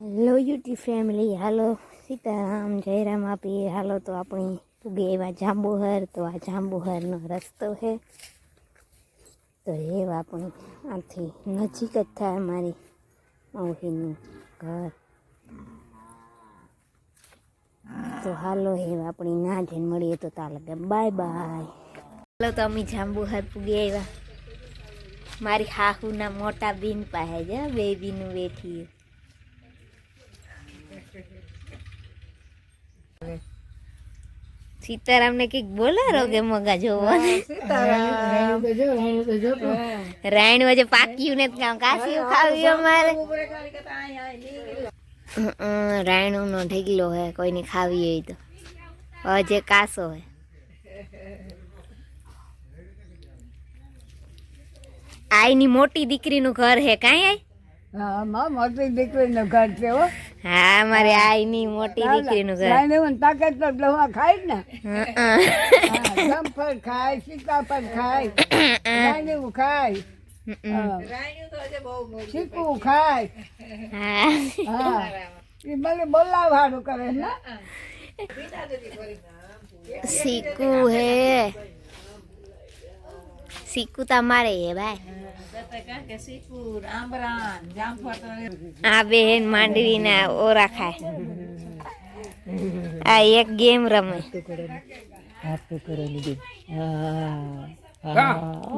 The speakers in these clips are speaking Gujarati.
હેલો યુટી ફેમિલી હાલો સીતારામ, જયરામ આપીએ હાલો તો આપણી પૂગે એવા જાંબુહર. તો આ જાંબુહરનો રસ્તો છે. તો એવા આપણી આથી નજીક જ થાય મારી મૌહીનું ઘર. તો હાલો એવા આપણી ના જઈને મળીએ તો તા લગે બાય બાય હાલો, તો અમે જાંબુહર પૂગે આવ્યા. મારી હાહુના મોટા બીન પાસે જ બેબીનું બેઠી સીતારામને કંઈક બોલારો કે મગા જોવો રાયણ વજે પાક્યું ને કામ કાસ્યું ખાવી અમારે. રાયણું નો ઢેગલો હે કોઈને ખાવી હોય તો. હજે કાસો હે. આઈની મોટી દીકરીનું ઘર હે કાંઈ આઈ હા મોટી દીકરીનું ઘર છે હો. હા મારે આઈની મોટી દીકરીનું ઘર. લાઈને મને તાકાત પર બ્લવા ખાય ને? જમફળ ખાય સીતાફળ ખાય. લાઈને ખાય. શીખવું ખાય. હા. એ બોલાવવાનું કરે ને શીખવું હે. સીકુ તમારે હે ભાઈ. આ બેન માંડવી ના ઓરા ખાય આ એક ગેમ રમે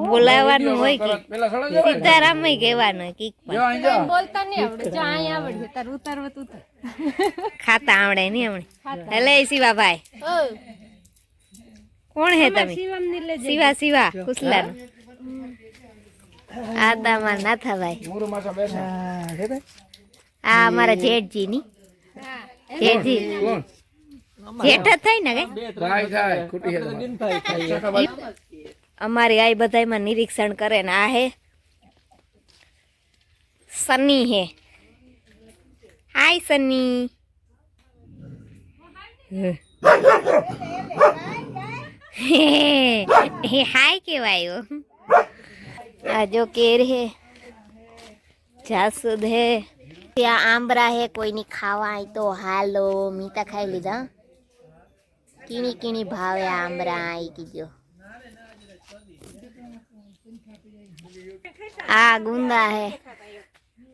બોલાવવાનું હોય કે સીતારામ કહેવાનું કીક પણ ખાતા આવડે નહીં હમણે હેલે શિવા ભાઈ કોણ હે તમે શિવા શિવા કુસલા આ તમાર અમારા નાથા ભાઈ. આ અમારા જેઠજી. ની જેઠજી જેઠ જ થાય ને કે અમારી આઈ બધાયમાં નિરીક્ષણ કરે ને આ હે. સની હે. હાય સની હે. હાય કેવાયો આ જો કેર હે જાસૂદ હે. ત્યાં આંબરા હે કોઈની ખાવા આય તો હાલો મીતા ખાઈ લીધા. કીણી કીણી ભાવે આંબરા આઈ કીજો. આ ગુંદા હે.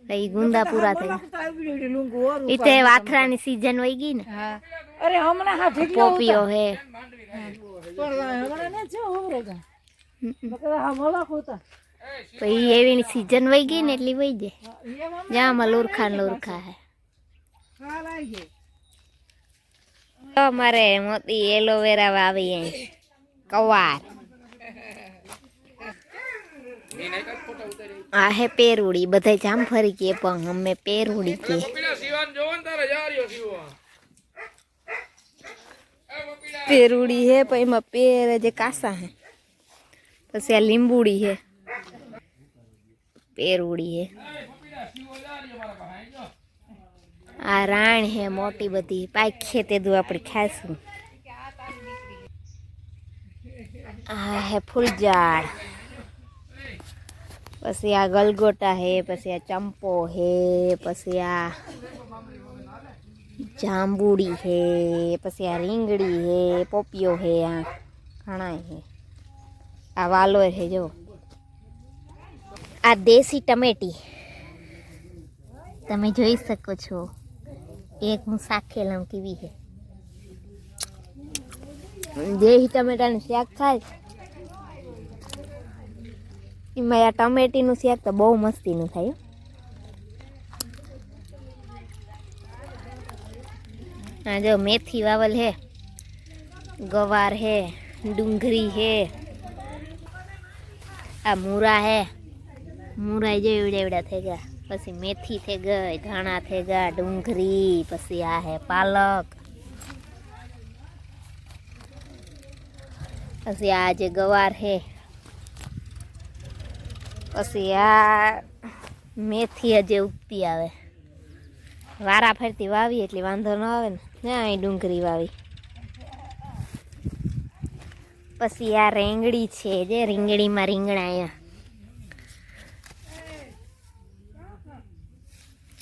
એ ગુંદા પૂરા થઈ ઇતે વાથરાની સીઝન વઈ ગઈ ને? અરે હમણાં હા પોપીઓ હે. હમણાં ને છે ઉભરે મતલબ હા મોલા ખોતા તો ઈ એવી સીઝન વહી ગઈ ને એટલી વહી જાય. જ્યાં આમાં લોરખા લોરખા હે. તો અમારે મોતી એલોવેરા વાવી કવાર. આ હે પેરુડી બધા જામફરી કે પણ અમે પેરુડી કે. પેરુડી હે પણ એમાં પેર જે કાસા હે. પછી આ લીંબુડી હે. પેરુડી હે આ રાણ હે મોટી બધી. પાખે તે દુ આપણે ખાશું આ હે ફૂલઝાડ. પછી આ ગલગોટા હે, પછી આ ચંપો હે, પછી આ જાંબુડી હે, પછી આ રીંગડી હે, પોપિયો હે, આ ઘણા હે. આ વાલોર હે, જો. આ દેશી ટમેટી. તમે જોઈ શકો છો. એક હું શાખેલમ કેવી છે. દેશી ટમેટાનું શાક થાય એમાં આ ટમેટીનું શાક તો બહુ મસ્તીનું થાય. આ જો મેથી વાવલ હે ગવાર હે ડુંગરી હે આ મૂરા હે મૂરા જે એવડા થઈ ગયા. પછી મેથી થઈ ગઈ, ધાણા થઈ ગયા, ડુંગળી, પછી આ હે પાલક. પછી આ જે ગવાર હે, પછી આ મેથી હજે ઉગતી આવે. વારા ફરતી વાવી, એટલે વાંધો ન આવે ને. ના અહીં ડુંગળી વાવી. પછી આ રેંગડી છે જે રીંગણીમાં રીંગણા અહીંયા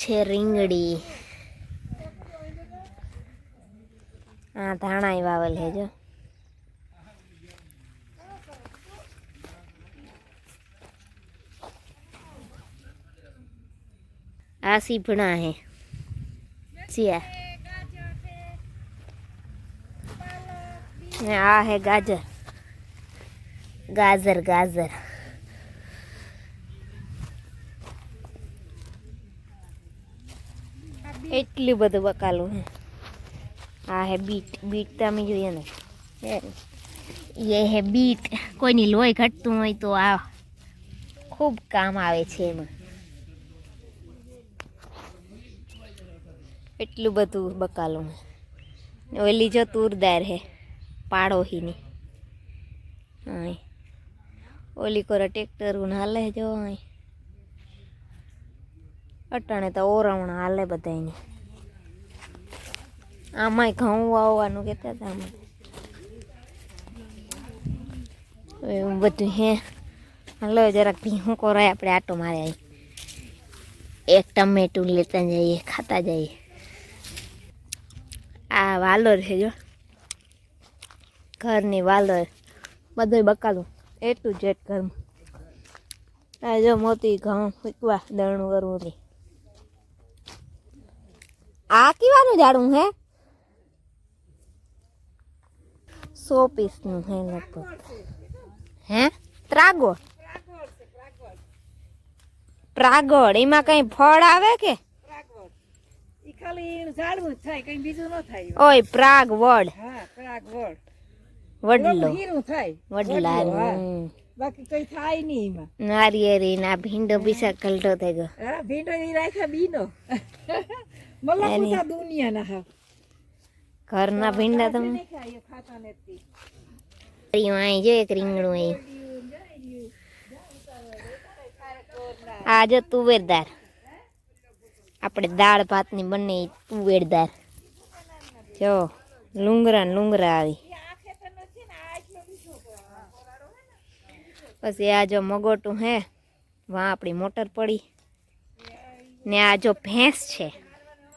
છે રીંગડી આ ધાણા વાવેલ છે, જો. આ સીભણા હે સિયા. આ હે ગાજર. ગાજર ગાજર. એટલું બધું બકાલું હે. આ હે બીટ. બીટ તો અમે જોઈએ ને. એ હે બીટ. કોઈની લોહી ઘટતું હોય તો આ ખૂબ કામ આવે છે એમાં. એટલું બધું બકાલું ઓલી જો તુરદાર હે પાડોહીની. હા ઓલી કોરા ટ્રેક્ટર હાલે જો અહીં. અટાણે તો ઓરવણા હાલે બધાને આમાંય ઘઉં વાવવાનું કહેતા હતા આમાં. એવું બધું હે. હલો, જરાક ભીહું કોરાય આપણે આટો મારે એક ટમેટું લેતા જઈએ, ખાતા જઈએ. આ વાલોર છે જો. ઘરની વાલોર. બધું બકાલું. ટુ જેટ ઘરમાં. આ જો મોતી ઘઉં ફૂકવા દરણું કરવું આ કીવાનું ઝાડું હે? સો પીસનું હે લગભગ હે ત્રાગોળ પ્રાગોળ એમાં કઈ ફળ આવે કે પ્રાગવડ ઈ ખાલી એનું ઝાડવું જ થાય કઈ બીજું ન થાય ઓય પ્રાગવડ હા પ્રાગવડ વડલો હીરું થાય વડલા વડલો, હા. હમ. બાકી કઈ થાય નહીં એમાં નારિયેરી ના ભીંડો બીસા કલટો થઈ ગયો હા ભીંડો ઈ રાખ્યા બીનો મલકુતા દુનિયાના હા ઘરના ભીંડા તમે અહીં જો એક રીંગણું અહીં આ જો તુવેરદાર. આપણે દાળ ભાતની બંને તુવેરદાર. જો લુંગરા લુંગરા આવી. પછી આ જો મગોટું હે વાં આપણી મોટર પડી. ને આ જો ભેંસ છે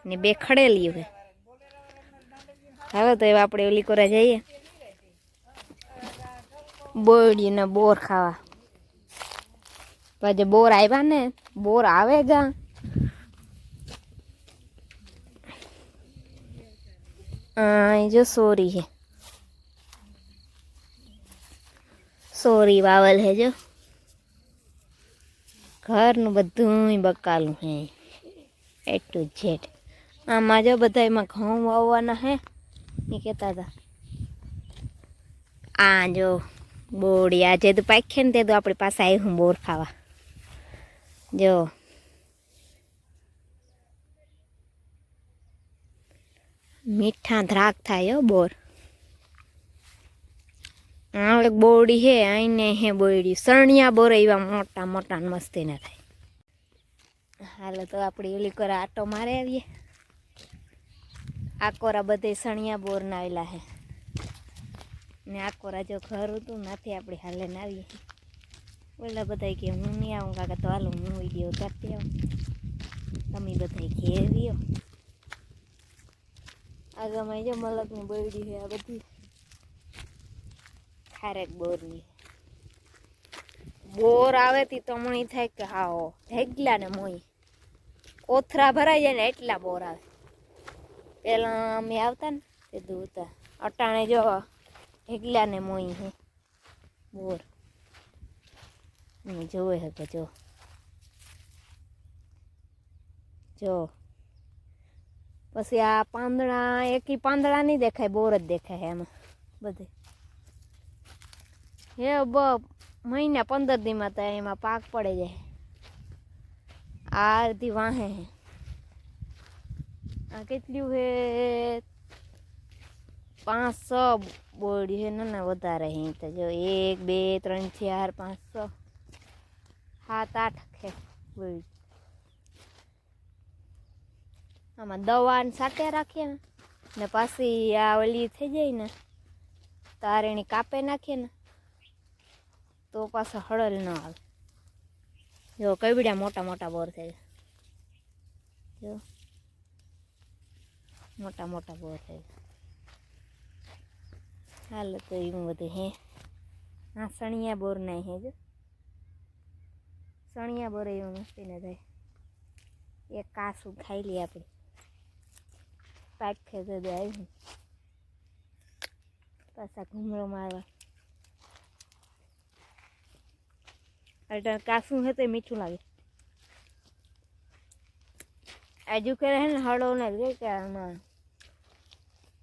ને બે ખડેલી હે. હવે તો એવા આપણે ઓલી કોરા જઈએ. બોડીને બોર ખાવા. પછી બોર આવ્યા ને, બોર આવે ગા અહીં જો સોરી છે. સોરી વાવલ હે જો. ઘરનું બધું બકાલું હે એ ટુ ઝેડ આમાં જો બધા એમાં ઘઉં વાવવાના હે એ કહેતા હતા આ જો બોડી આ જે તો પાખે ને તે તો આપણી પાસે આવી હું બોર ખાવા જો મીઠા ધ્રાક થાય હો બોર આવડે બોડી હે આઈને હે બોડી સરણિયા બોર એવા મોટા મોટા ને મસ્તી ના થાય હાલો તો આપણે ઓલી કોરા આટો મારે આવીએ આ કોરા બધે સણિયા બોર ના આવેલા હે. ને આ કોરા જો ઘર હતું, નાથી આપણે હાલે ને આવીએ ઓલા બધા કે, હું નહીં આવું કાકા, તો હાલો, હું વીડિયો ઉતારતી આવું. તમે બધા ઘેરીઓ આગળ જો મલકની બોયડી છે આ બધી. ખારેક બોરની. બોર આવે તી તમણી થાય કે હા ઢેગલા ને મોઈ કોથરા ભરાઈ જાય ને એટલા બોર આવે. પેલા અમે આવતા ને તે ધોતા અટાણે જો ઢેગલા ને મોઈ હે. બોર. તમે જોવે હે કે જો. જો. પછી આ પાંદડા, એકી પાંદડા નહીં દેખાય, બોર જ દેખાય એમાં બધે. હે બ, મહિના પંદર દીમાં તો એમાં પાક પડે જાય. આ અડધી વાહે હે. આ કેટલું હે? પાંચ છ બોડી હે ના વધારે હે. તો જો એક, બે, ત્રણ, ચાર પાંચ છ સાત, આઠ ખે બોડી. આમાં દવા ને સાટે રાખીએ ને. ને પાછી આ ઓલી થઈ જાય ને, તારેણી કાપે નાખીએ ને, તો પાછા હળલ ન આવે. જો કઈબડ્યા મોટા મોટા બોર થાય. જો. મોટા મોટા બોર થાય. હાલ તો એવું બધું હે. હા સણિયા બોર નાય હે જો. સણિયા બોર એવું મસ્તી ને થાય. એક કાસું ખાઈ લઈએ આપણે. પાક ખેતર દે આવ્યું પાછા ઘૂમરો મારવા. અટણ કાસું હે તો મીઠું લાગે. આજુ કરે હે ને હળો ને કે આમાં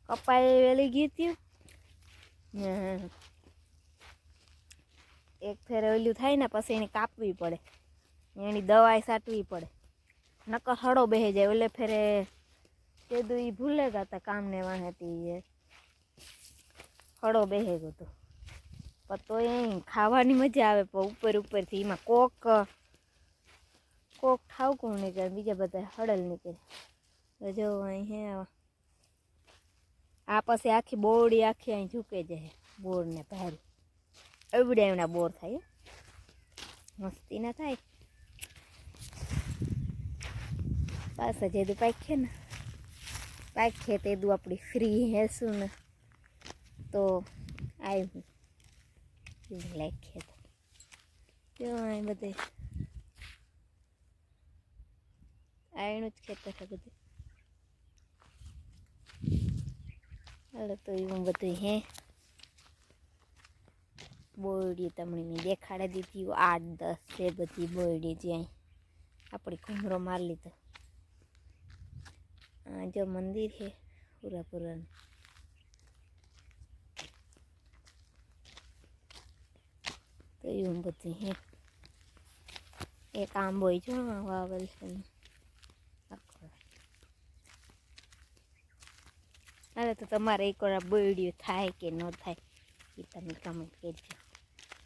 કપાઈ વેલી ગઈ હતી એક ફેર ઓલું થાય ને પછી એને કાપવી પડે. એની દવાઈ સાટવી પડે. નકર હળો બેહી જાય. ઓલે ફેરે તે દુ એ ભૂલે કામ હતા કામને વાહેતી એ હળો બેહે ગયો તો પણ તો એ ખાવાની મજા આવે, પણ ઉપર ઉપરથી એમાં કોક કોક ઠાવકું નીકળે બીજા બધા હળલ નીકળે તો જો અહીં હે આવા. આ પછી આખી બોરડી આખી અહીં ઝૂકે જાય બોર ને ભારી એવડે એવડા બોર થાય હો. મસ્તી ના થાય પાછા જેદું પાખે ને પાખે તેદું આપણી ફ્રી હેસું ને તો આવ્યું એવું લાખીએ તો જો આયણું જ ખેતર છે બધું હાલો તો એવું બધું હે બોરડી તમને દેખાડી દીધી આઠ દસ છે બધી બોરડી જ્યાં આપણે ઘૂમરો મારી લીધો આ જો મંદિર છે પૂરા પૂરાનું તો એવું બધું હે એક આંબો જો વાવેલ છે ને. આખો અરે તો તમારે એક વાર બોયડીઓ થાય કે ન થાય, એ તમે કમેન્ટ કરજો.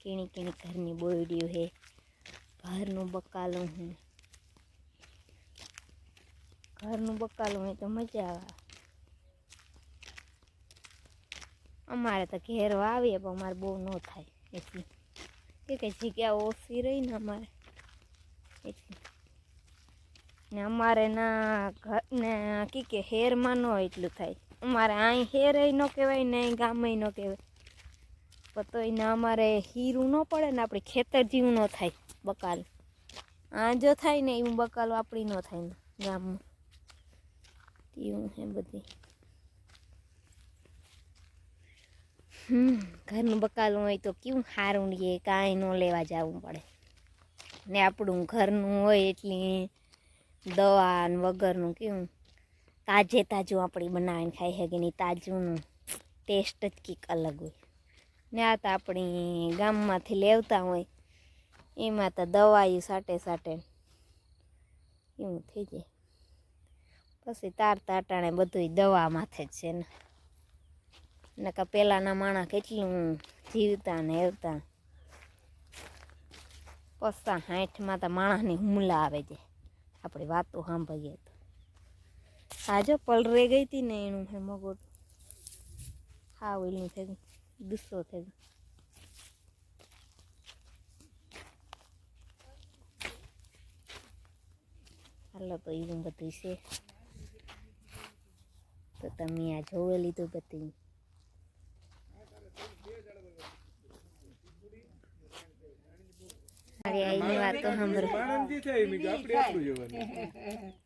કેણી કેણી ઘરની બોયડીઓ હે, ઘરનું બકાલું હું. ઘરનું બકાલું હોય તો મજા આવે. અમારે તો ઘેર વાવીએ પણ અમારે બહુ ન થાય. એટલી કે કે જગ્યા ઓછી રહી ને અમારે. એટલી ને અમારે ના ઘર ને કી કે હેરમાં ન એટલું થાય. અમારે અહીં હેરે ન કહેવાય ને અહીં ગામે ન કહેવાય. તો એને અમારે હીરું ન પડે ને આપણે ખેતર જેવું ન થાય બકાલ. આ જો થાય ને એવું બકાલ આપણી ન થાય ગામમાં. એવું હે બધી. હમ, ઘરનું બકાલું હોય તો કેવું સારું રહીએ કાંઈ ન લેવા જવું પડે. ને આપણું ઘરનું હોય એટલી દવા વગરનું કેવું તાજે તાજું આપણે બનાવીને ખાઈ શકીએ તાજુંનું ટેસ્ટ જ કંઈક અલગ હોય. ને આ તો આપણી ગામમાંથી લેવતા હોય, એમાં તો દવાઈ સાટે સાટે એવું થઈ જાય. પછી તાર તાટાણે બધું દવા માથે જ છે ને. નકા પહેલાંના માણસ કેટલું જીવતા ને એવતા. પસ્તા હાઠમાં તો માણસની હુમલા આવે છે. આપણી વાતો સાંભળીએ આજો પલરે ગઈ હતી ને એનું હે મગોટ. હા ઓલું થઈ ગયું ગુસ્સો થઈ ગયો હાલો, તો એવું બધું છે. તો તમે આ જોવે લીધું બધું મારી આઈની વાતો સાંભળો. તો નહીં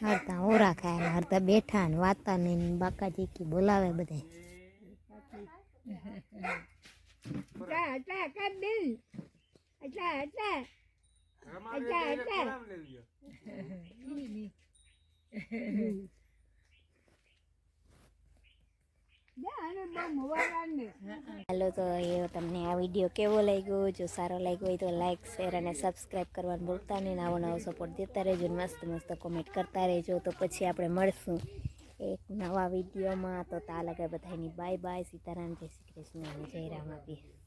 હરતા ઓરા ખાય ને હરતા બેઠા ને વાતા ને બાકાજી કી બોલાવે બધે હાલો, તો એ તમને આ વીડિયો કેવો લાગ્યો? જો સારો લાગ્યો હોય તો લાઇક શેર અને સબસ્ક્રાઈબ કરવાનું ભૂલતા નહીં. નવો નવો સપોર્ટ દેતા રહેજો મસ્ત મસ્ત કોમેન્ટ કરતા રહેજો. તો પછી આપણે મળશું એક નવા વિડીયોમાં. તો તા લગે બધાની બાય બાય સીતારામ, જય શ્રી કૃષ્ણ અને જય રામ આપીએ